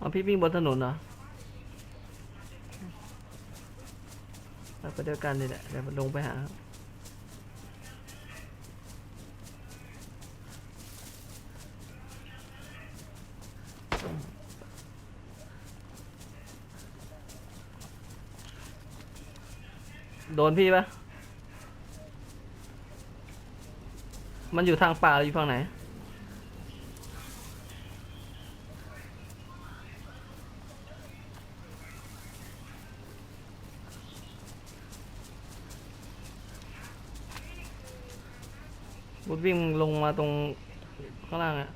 อ๋อพี่วิ่งบนถนนเหรอเราไปเดียวกันนี่แหละเดี๋ยวมันลงไปหาครับโดนพี่ปะมันอยู่ทางป่าหรืออยู่ฝั่งไหน บุทวิ่งลงมาตรงข้างล่างอะ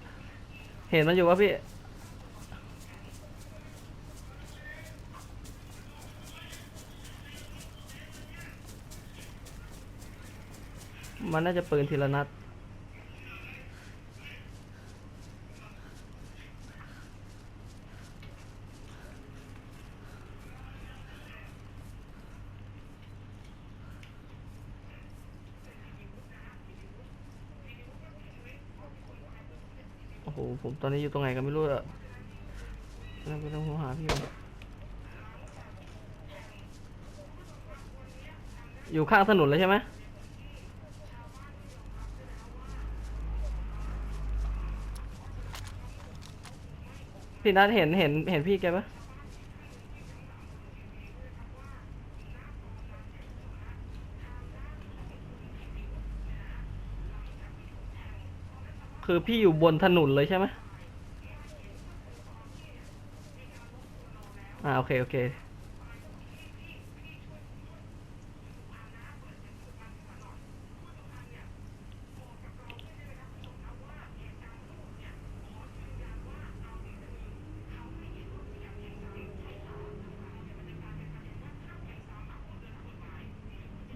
เห็นมันอยู่วะพี่ มันน่าจะปืนทีละนัด โอ้โหผมตอนนี้อยู่ตรงไหนก็ไม่รู้อะนั่นก็ต้องโทรหาพี่อยู่ข้างถนนเลยใช่ไหมพี่นัทเห็นเห็นเห็นพี่แกปะ คือพี่อยู่บนถนนเลยใช่ไหมอ่าโอเค โอเค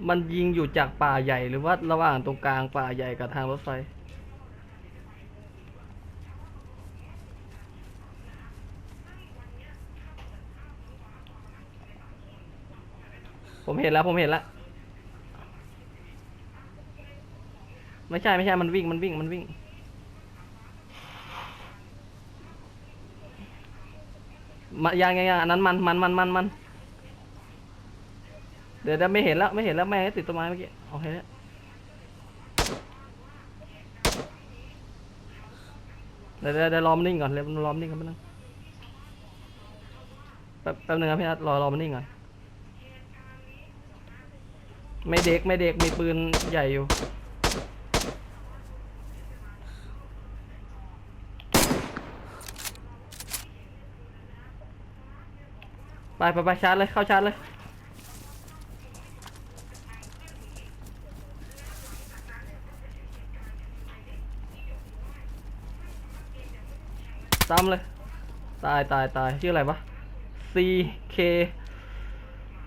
มันยิงอยู่จากป่าใหญ่หรือว่าระหว่างตรงกลางป่าใหญ่กับทางรถไฟ ผมเห็นแล้วผมเห็นแล้ว ไม่ใช่ไม่ใช่มันวิ่งมันวิ่งมันวิ่ง มายังยังยังอันนั้นมันมันมันมันมันเดี๋ยวเดี๋ยวไม่เห็นแล้วไม่เห็นแล้วแม่งติดต้นไม้เมื่อกี้โอเคแล้วเดี๋ยวเดี๋ยวรอมันนิ่งก่อนเดี๋ยวรอมันนิ่งก่อนแป๊บนึงแป๊บแป๊บนึงครับพี่นัทรอรอมันนิ่งก่อน ไม่เด็กไม่เด็กมีปืนใหญ่อยู่ ไปไปไปชาร์จเลยเข้าชาร์จเลยซ้ำเลย ตายตายตายชื่ออะไรวะ C K